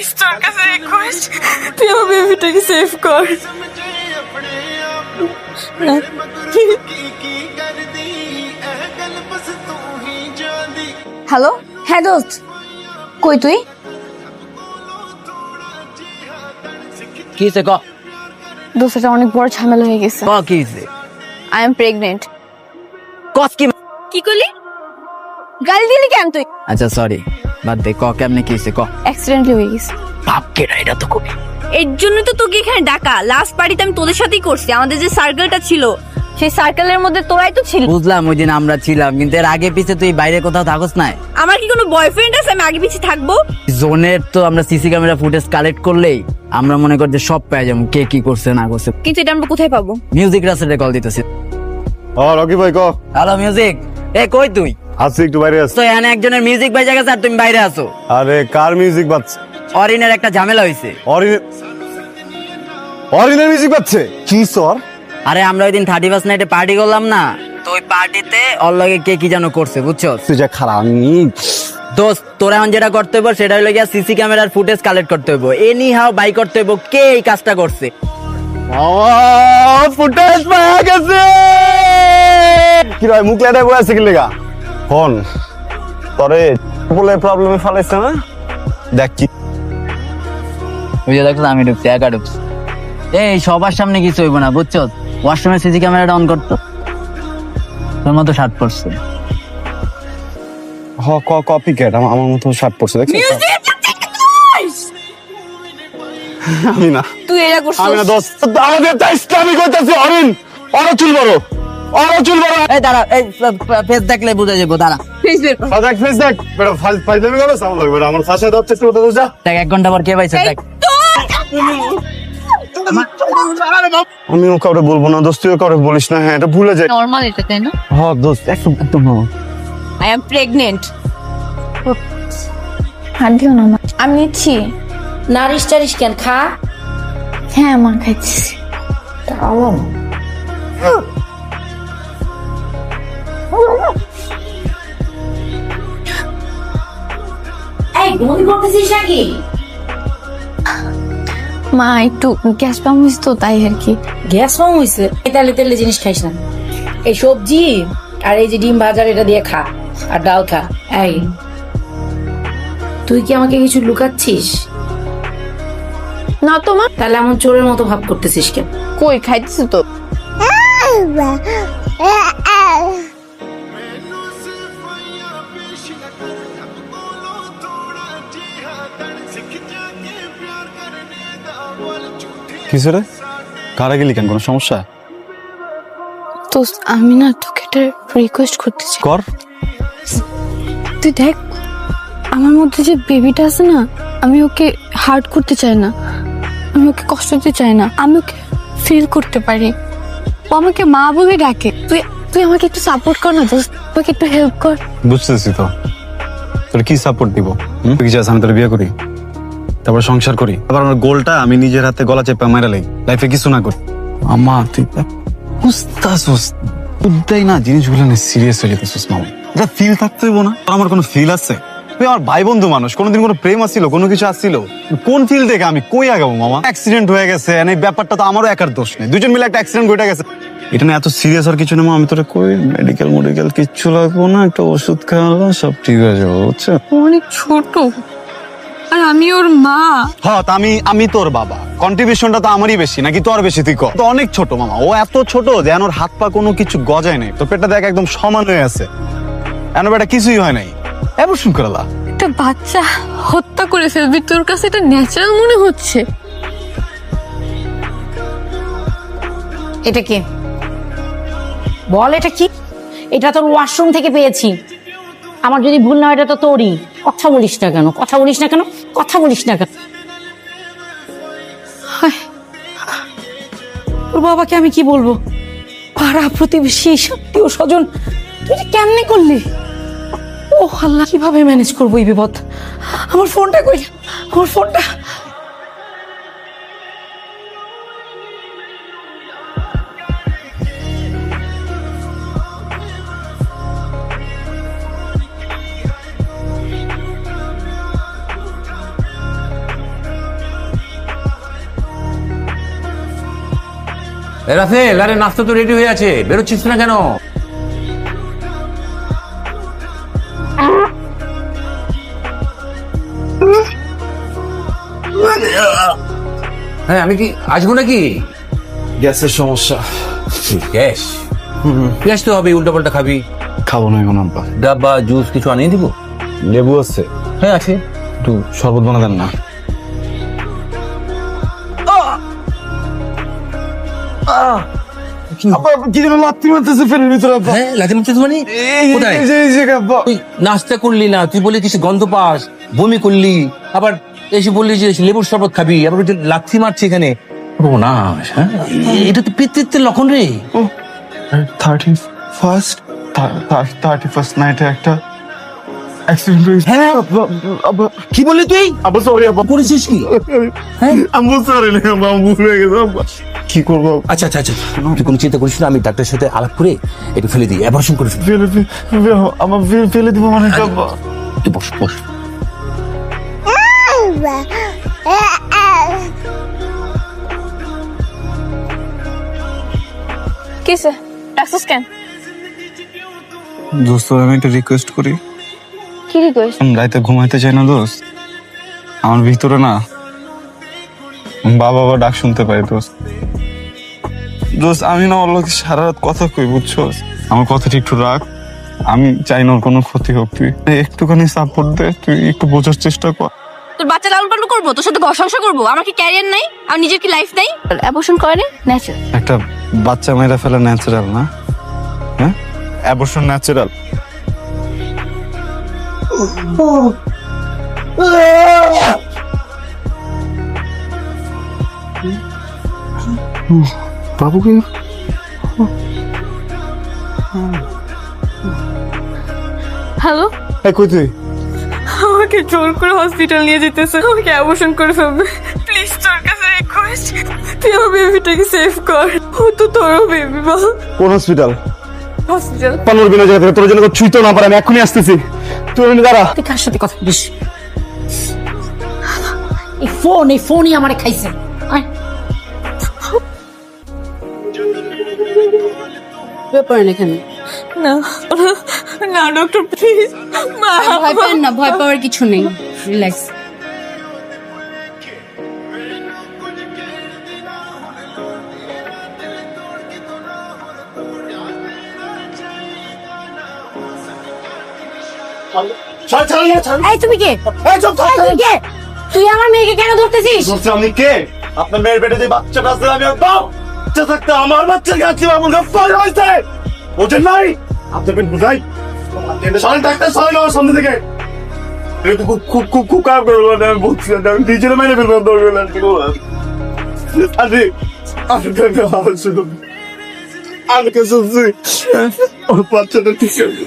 Please তোর কাছে request তুই আমার বেবিটাকে সেভ কর। হ্যালো হ্যাঁ দোস্ত। কই তুই? কি হইছে ক? দোস্ত এটা অনেক বড় ঝামেলা হয়ে গেছে। ক কি হইছে? আই এম প্রেগনেন্ট কস কি কি করলি? গালি দিলি কেন তুই? আচ্ছা সরি বাদ দে ক কেমনে কি হইছে ক? অ্যাক্সিডেন্টলি হয়ে গেছে। বাপ কেডা এটা তো কবি এর জন্য তো তোকে এখানে ডাকা। লাস্ট পার্টিতে আমি তোদের সাথেই করছি। আমাদের যে সার্কেলটা ছিল সেই সার্কেলের মধ্যে তোরাই তো ছিল। বুঝলাম ওই দিন আমরা ছিলাম কিন্তু এর আগে পিছে তুই বাইরে কোথাও থাকস না আমার কি কোনো বয়ফ্রেন্ড আছে? আমি আগে পিছিয়ে থাকব? জোনের তো আমরা সিসি ক্যামেরা ফুটেজ কালেক্ট করলেই আমরা মনে করি যে সব পেয়ে যাব কে কি করছে না করছে। কিন্তু এটা আমরা কোথায় পাবো? মিউজিক রাসেলে কল দিতেছি। ও রকি ভাই ক? হ্যালো মিউজিক এ কই তুই? আছি একটু বাইরে আছি তো এখানে একজনের মিউজিক বাজে গেছে আর তুমি বাইরে আছো। আরে কার মিউজিক বাজছে? অরিনের একটা ঝামেলা হয়েছে অরিজিনাল অরিজিনাল মিউজিক বাজছে? কি সর আরে আমরা ওই দিন থার্টি ফার্স্ট নাইটে পার্টি করলাম না। তো ওই পার্টিতে ওর লগে কে কি যেন করছে বুঝছ? তুই যা খারাপ আমি দোস্ত তোরা এখন যেটা করতে হইব সেটা হলো গিয়া সিসি ক্যামেরার ফুটেজ কালেক্ট করতে হইব। এনি হাও বাই করতে হইব কে এই কাজটা করছে। ফুটেজ পাওয়া গেছে! কি রে মুখ লেটে বয়ে আছে কি লেগা? ফোন তরে বলে প্রবলেমে ফালাইছে না? দেখ কি ওই যে দেখছ আমি ঢুকছি একা ঢুকছি। এই সবার সামনে কিছু হইব না বুঝছ? ওয়াশরুমে সিসি ক্যামেরাটা অন করতো। তোর মতো শার্ট পরছে। হ ক কপি ক্যাট আমার আমার মতো শার্ট পরছে দেখছিস? আমি না তুই এটা আমি করছিস না দোস্ত আমাদের তো ইসলামিক হইতাছে অরিন অর চুল বড়। চুল বড়। এই দাঁড়া এই ফেস দেখলে বুঝা যাব দাঁড়া। ফেস দেখ। ফেস দেখ বেটা ফাইল ফাইল দেবে গেল সাউন্ড লাগবে আমার ফাঁসে দাচ্ছে যা। দেখ এক ঘণ্টা পর কে পাইছে দেখ। আমিও কাউরে বলব না দোস্ত তুইও কাউরে বলিস না। হ্যাঁ এটা ভুলে যাই। নরমাল এটা তাই না? হ দোস্ত একদম একদম আই এম প্রেগনেন্ট হাত না আমি নিচ্ছি। নারিশ টারিশ কেন খা? হ্যাঁ মা খাইছি এই করতেছিস নাকি? মা একটু গ্যাস পাম হয়েছে তো তাই আর কি। গ্যাস হয়েছে তেলে তেলে জিনিস খাইস না। এই সবজি আর এই যে ডিম ভাজার এটা দিয়ে খা আর ডাল খা। এই তুই কি আমাকে কিছু লুকাচ্ছিস? না তো মা। তাহলে এমন চোরের মতো ভাব করতেছিস কেন? কই খাইতেছি তো? কিসে রে কারা গেলি কেন? কোনো সমস্যা? তো আমি না তোকে একটা রিকোয়েস্ট করতে চাই কর। তুই দেখ আমার মধ্যে যে বেবিটা আছে না আমি ওকে হার্ট করতে চাই না। আমি ওকে কষ্ট দিতে চাই না। আমি ওকে ফিল করতে পারি। ও আমাকে মা বলে ডাকে। তুই তুই আমাকে একটু সাপোর্ট কর না দোস্ত। আমাকে একটু হেল্প কর। বুঝতেছি তো। তোর কি সাপোর্ট দিব? তুই কি চাস আমি তোর বিয়ে করি? তারপর সংসার করি। আবার আমার গোলটা আমি নিজের হাতে গলা চেপে মারা লাই। লাইফে কিছু না করি। আমা তুই বুঝতেই না জিনিসগুলো নিয়ে সিরিয়াস হয়ে যেতেছিস মামা। এটা ফিল থাকতে হইব না। আমার কোনো ফিল আছে? তুই আমার ভাই বন্ধু মানুষ কোনোদিন কোনো প্রেম আসছিল কোনো কিছু আসছিল কোন ফিল থেকে আমি কই আগাবো মামা? অ্যাক্সিডেন্ট হয়ে গেছে এই ব্যাপারটা তো আমারও একার দোষ নেই। দুজন মিলে একটা অ্যাক্সিডেন্ট ঘটে গেছে। এটা না এত সিরিয়াস আর কিছু না আমি তোরা কই? মেডিকেল মেডিকেল কিচ্ছু লাগবো না একটা ওষুধ খাওয়ালো সব ঠিক হয়ে যাবে বুঝছ? অনেক ছোট। আর আমি ওর মা। হ্যাঁ তা আমি আমি তোর বাবা। কন্ট্রিবিউশনটা তো আমারই বেশি নাকি তোর বেশি তুই কর তো অনেক ছোট মামা ও এত ছোট যে ওর হাত পা কোনো কিছু গজায় নাই। তোর পেটটা দেখ একদম সমান হয়ে আছে। এন বেটা কিছুই হয় নাই। এবার শুন করালা। একটা বাচ্চা হত্যা করে ফেলবি তোর কাছে এটা ন্যাচারাল মনে হচ্ছে? এটা কি? বল এটা কি? এটা তোর ওয়াশরুম থেকে পেয়েছি। আমার যদি ভুল না হয়, এটা তো তোরই। কথা বলিস না কেন? কথা বলিস না কেন? কথা বলিস না কেন। ওর বাবাকে আমি কি বলব? পাড়া প্রতিবেশী আত্মীয় স্বজন, তুই কেমনে করলি? ও আল্লাহ, কীভাবে ম্যানেজ করব এই বিপদ? আমার ফোনটা কই? আমার ফোনটা রাফেল আরে নাস্তা তো রেডি হয়ে আছে। বেরোচ্ছিস না কেন? হ্যাঁ আমি কি আসব নাকি? গ্যাসের সমস্যা। গ্যাস? গ্যাস তো হবে উল্টা পাল্টা খাবি। খাব না এখন ডাব্বা জুস কিছু আনিয়ে দিব? লেবু আছে। হ্যাঁ আছে। একটু শরবত বানা দেন না? আব্বা কি যেন লাত্তি মারতেছে ফেলে ভিতরে আব্বা। হ্যাঁ লাথি মারছিস মানে? কোথায়? এই যে এই যে আব্বা। তুই নাস্তা করলি না তুই বলি কিছু গন্ধ পাস বমি করলি আবার এসে বললি যে লেবুর শরবত খাবি আবার ওই যে লাথি মারছি এখানে। হ্যাঁ? এটা তো পিতৃত্বের লক্ষণ রে। থার্টি ফার্স্ট থার্টি ফার্স্ট নাইটে একটা অ্যাক্সিডেন্ট হয়েছে। হ্যাঁ আব্বা আব্বা কি বললি তুই? আব্বা সরি আব্বা। করেছিস কি? হ্যাঁ? আম্মু সরি না আব্বা আম্মু হয়ে গেছে আব্বা। কি করব? আচ্ছা আচ্ছা আচ্ছা। তুই কোনো চিন্তা করিস না আমি ডাক্তারের সাথে আলাপ করে একটু ফেলে দিই অ্যাবর্শন করে ফেলি আমার ফেলে- ফেলে দিব মানে আব্বা? তুই বস বস। কিসে? ডাকছিস কেন? দোস্ত আমি একটা রিকোয়েস্ট করি। কি রিকোয়েস্ট রাতে ঘুমাইতে চাই না দোস্ত। আমার ভিতরে না বাবা বাবা ডাক শুনতে পাই দোস্ত। দোস্ত আমি না ওর লোকে সারা রাত কথা কই বুঝছ? আমার কথাটা একটু রাখ। আমি চাই না ওর কোনো ক্ষতি হোক তুই একটুখানি সাপোর্ট দে তুই একটু বোঝার চেষ্টা কর। তোর বাচ্চা লালন পালন করব? তোর সাথে ঘর সংসার করব? আমার কি ক্যারিয়ার নাই? আমার নিজের কি লাইফ নাই? অ্যাবর্শন করে ন্যাচারাল একটা বাচ্চা মেয়েরা ফেলা ন্যাচারাল না? হ্যাঁ? অ্যাবর্শন ন্যাচারাল বাবুকে? হ্যালো? এই কই তুই? আমাকে জোর করে হসপিটাল নিয়ে যেতেছে আমাকে অ্যাবর্শন করে ফেলবে। প্লিজ তোর কাছে রিকোয়েস্ট তুই আমার বেবিটাকে সেভ কর। ও তো তোরও বেবি বল। কোন হসপিটাল হসপিটাল পানোর বিনা জায়গা থেকে তোর জন্য ছুঁইতে না পারে আমি এখনই আসতেছি। তুই দাঁড়া। তুই কার সাথে কথা বলিস? এই ফোন এই ফোনই আমারে খাইছে। ব্যাপার এখানে। না না ডক্টর প্লিজ মা। ভয় পেন না ভয় পাওয়ার কিছু নেই। রিল্যাক্স এই তুমি কে? এই তুমি কে? তুই আমার মেয়েকে কেন ধরতেছিস? বলছি আমি কে? আপনার মেয়ের পেটে যে বাচ্চাটা আছে আমি ওর বাপ! বাচ্চা থাকতে আমার বাচ্চার কাছে আমার ফল হয়েছে? ওজন নাই? আপনার পেট বুঝাই? সরেন ডাক্তার সরেন আমার সামনে থেকে। এটা খুব খুব খুব খুব খারাপ করে আমি বলছি না, আমি নিজের মেরে ফেলব দরকার না আরে আমি তো আমার শুধু আমি কে শুনছি ওর বাচ্চাটা ঠিক আছে